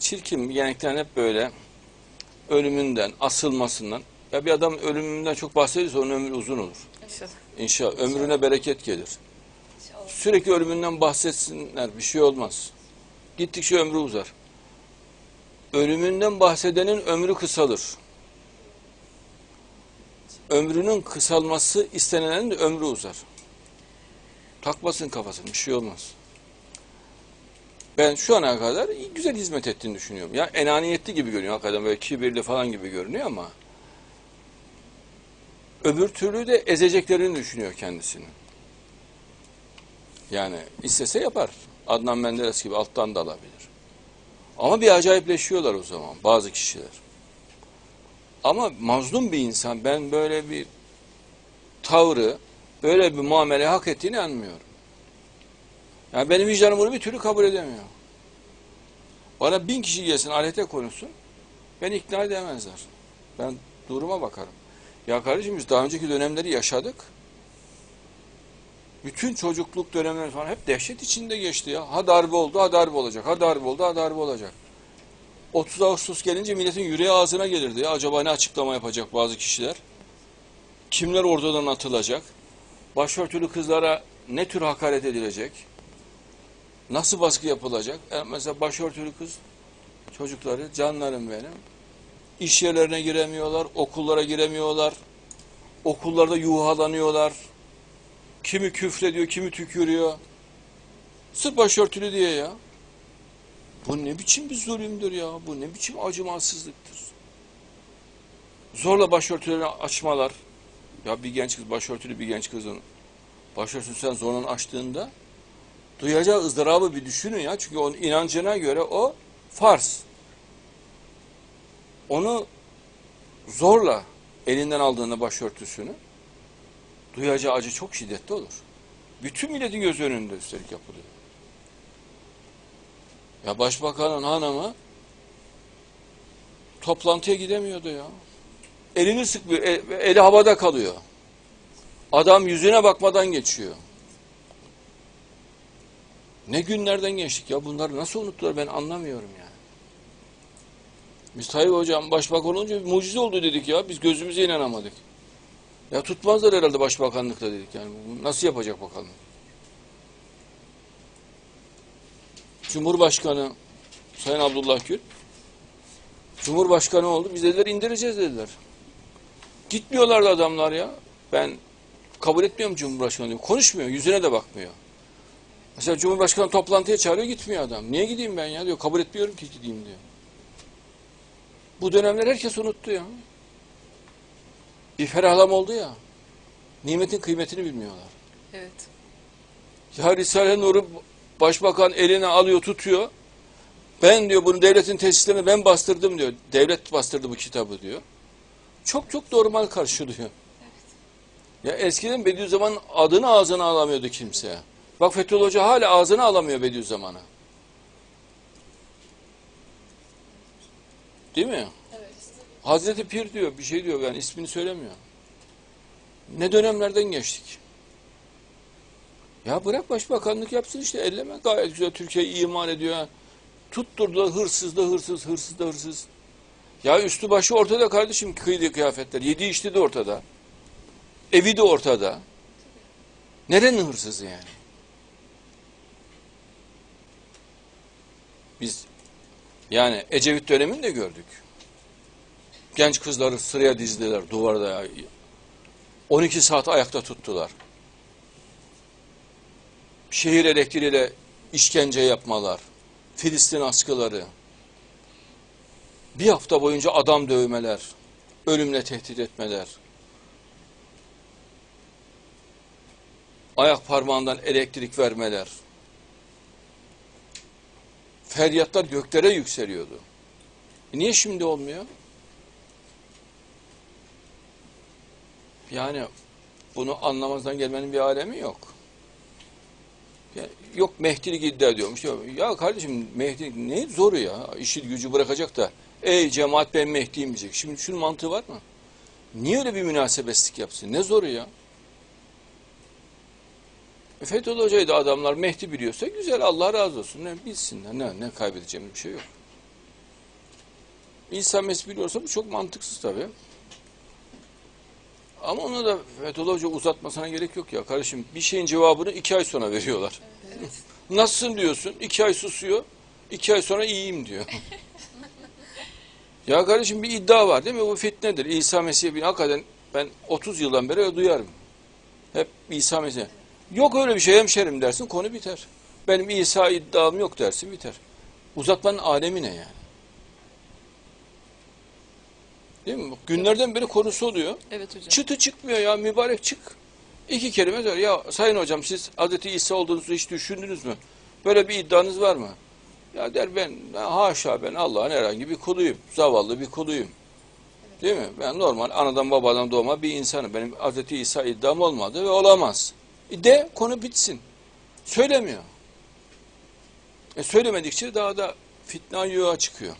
çirkin genellikle hep böyle ölümünden, asılmasından. Ya bir adam ölümünden çok bahsediyorsa onun ömrü uzun olur. İnşallah. İnşallah ömrüne bereket gelir. İnşallah. Sürekli ölümünden bahsetsinler bir şey olmaz. Gittikçe ömrü uzar. Ölümünden bahsedenin ömrü kısalır. Ömrünün kısalması istenenin de ömrü uzar. Takmasın kafasını bir şey olmaz. Ben şu ana kadar güzel hizmet ettiğini düşünüyorum. Ya enaniyetli gibi görünüyor hakikaten böyle kibirli falan gibi görünüyor ama öbür türlü de ezeceklerini düşünüyor kendisini. Yani istese yapar. Adnan Menderes gibi alttan da alabilir. Ama bir acayipleşiyorlar o zaman bazı kişiler. Ama mazlum bir insan ben böyle bir tavrı, böyle bir muamele hak ettiğini anmıyorum. Yani benim vicdanım bunu bir türlü kabul edemiyor. Bana bin kişi gelsin alete konuşsun, beni ikna edemezler. Ben duruma bakarım. Ya kardeşim biz daha önceki dönemleri yaşadık. Bütün çocukluk dönemleri falan hep dehşet içinde geçti ya. Ha darbe oldu, ha darbe olacak. Ha darbe oldu, ha darbe olacak. 30 Ağustos gelince milletin yüreği ağzına gelirdi ya. Acaba ne açıklama yapacak bazı kişiler? Kimler ortadan atılacak? Başörtülü kızlara ne tür hakaret edilecek? Nasıl baskı yapılacak? E, mesela başörtülü kız çocukları, canlarım benim. İş yerlerine giremiyorlar, okullara giremiyorlar. Okullarda yuhalanıyorlar. Kimi küfrediyor, kimi tükürüyor. Sırf başörtülü diye ya. Bu ne biçim bir zulümdür ya. Bu ne biçim acımasızlıktır. Zorla başörtülerini açmalar. Ya bir genç kız, başörtülü bir genç kızın başörtüsünü sen zorla açtığında duyacağı ızdırabı bir düşünün ya. Çünkü onun inancına göre o farz. Onu zorla elinden aldığında başörtüsünü duyacağı acı çok şiddetli olur. Bütün milletin göz önünde üstelik yapılıyor. Ya başbakanın hanımı toplantıya gidemiyordu ya. Elini sıkmıyor, el- eli havada kalıyor. Adam yüzüne bakmadan geçiyor. Ne günlerden geçtik ya bunları nasıl unuttular ben anlamıyorum yani. Tayyip Hocam başbakan olunca bir mucize oldu dedik ya. Biz gözümüze inanamadık. Ya tutmazlar herhalde başbakanlıkta dedik yani. Nasıl yapacak bakalım. Cumhurbaşkanı Sayın Abdullah Gül Cumhurbaşkanı oldu. Biz dediler indireceğiz dediler. Gitmiyorlardı adamlar ya. Ben kabul etmiyorum Cumhurbaşkanı diyor. Konuşmuyor. Yüzüne de bakmıyor. Mesela Cumhurbaşkanı toplantıya çağırıyor gitmiyor adam. Niye gideyim ben ya diyor. Kabul etmiyorum ki gideyim diyor. Bu dönemler herkes unuttu ya. Bir ferahlam oldu ya. Nimetin kıymetini bilmiyorlar. Evet. Ya Risale Nur'u başbakan eline alıyor tutuyor. Ben diyor bunu devletin tesislerine ben bastırdım diyor. Devlet bastırdı bu kitabı diyor. Çok çok normal karşılıyor. Ya eskiden Bediüzzaman'ın adını ağzına alamıyordu kimse. Bak Fethullah Hoca hala ağzına alamıyor Bediüzzaman'ı. Değil mi? Evet. Hazreti Pir diyor bir şey diyor yani ismini söylemiyor. Ne dönemlerden geçtik. Ya bırak başbakanlık yapsın işte elleme gayet güzel Türkiye'yi iman ediyor. ha. Tutturdu hırsız da hırsız, hırsız da hırsız. Ya üstü başı ortada kardeşim kıydı kıyafetler. Yedi içti de ortada. Evi de ortada. Nerenin hırsızı yani? Biz yani Ecevit dönemini de gördük. Genç kızları sıraya dizdiler duvarda. ya. 12 saat ayakta tuttular. Şehir elektriğiyle işkence yapmalar. Filistin askıları. Bir hafta boyunca adam dövmeler. Ölümle tehdit etmeler. Ayak parmağından elektrik vermeler. Feryatlar göklere yükseliyordu. E niye şimdi olmuyor? Yani bunu anlamazdan gelmenin bir alemi yok. Ya, yok Mehdilik iddia ediyormuş. Ya kardeşim Mehdilik ne zoru ya? İşi gücü bırakacak da ey cemaat ben Mehdi'yim diyecek. Şimdi şunun mantığı var mı? Niye öyle bir münasebetsizlik yapsın? Ne zoru ya? E, Fethullah Hoca'yı da adamlar Mehdi biliyorsa güzel Allah razı olsun. Ne bilsinler. Ne, ne kaybedeceğimiz bir şey yok. İsa Mesih biliyorsa bu çok mantıksız tabii. Ama ona da Fethullah Hoca uzatmasına gerek yok ya. Kardeşim bir şeyin cevabını iki ay sonra veriyorlar. Nasılsın diyorsun, iki ay susuyor, iki ay sonra iyiyim diyor. ya kardeşim bir iddia var değil mi? Bu fitnedir. İsa Mesih'e bir hakikaten ben 30 yıldan beri duyarım. Hep İsa Mesih. Yok öyle bir şey hemşerim dersin konu biter. Benim İsa iddiam yok dersin biter. Uzatmanın alemi ne yani? Değil mi? Günlerden beri konusu oluyor. Evet hocam. Çıtı çıkmıyor ya mübarek çık. İki kelime der. Ya sayın hocam siz Hazreti İsa olduğunuzu hiç düşündünüz mü? Böyle bir iddianız var mı? Ya der ben haşa ben Allah'ın herhangi bir kuluyum. Zavallı bir kuluyum. Değil mi? Ben normal anadan babadan doğma bir insanım. Benim Hazreti İsa iddiam olmadı ve olamaz. De konu bitsin. Söylemiyor. E söylemedikçe daha da fitna yuğa çıkıyor.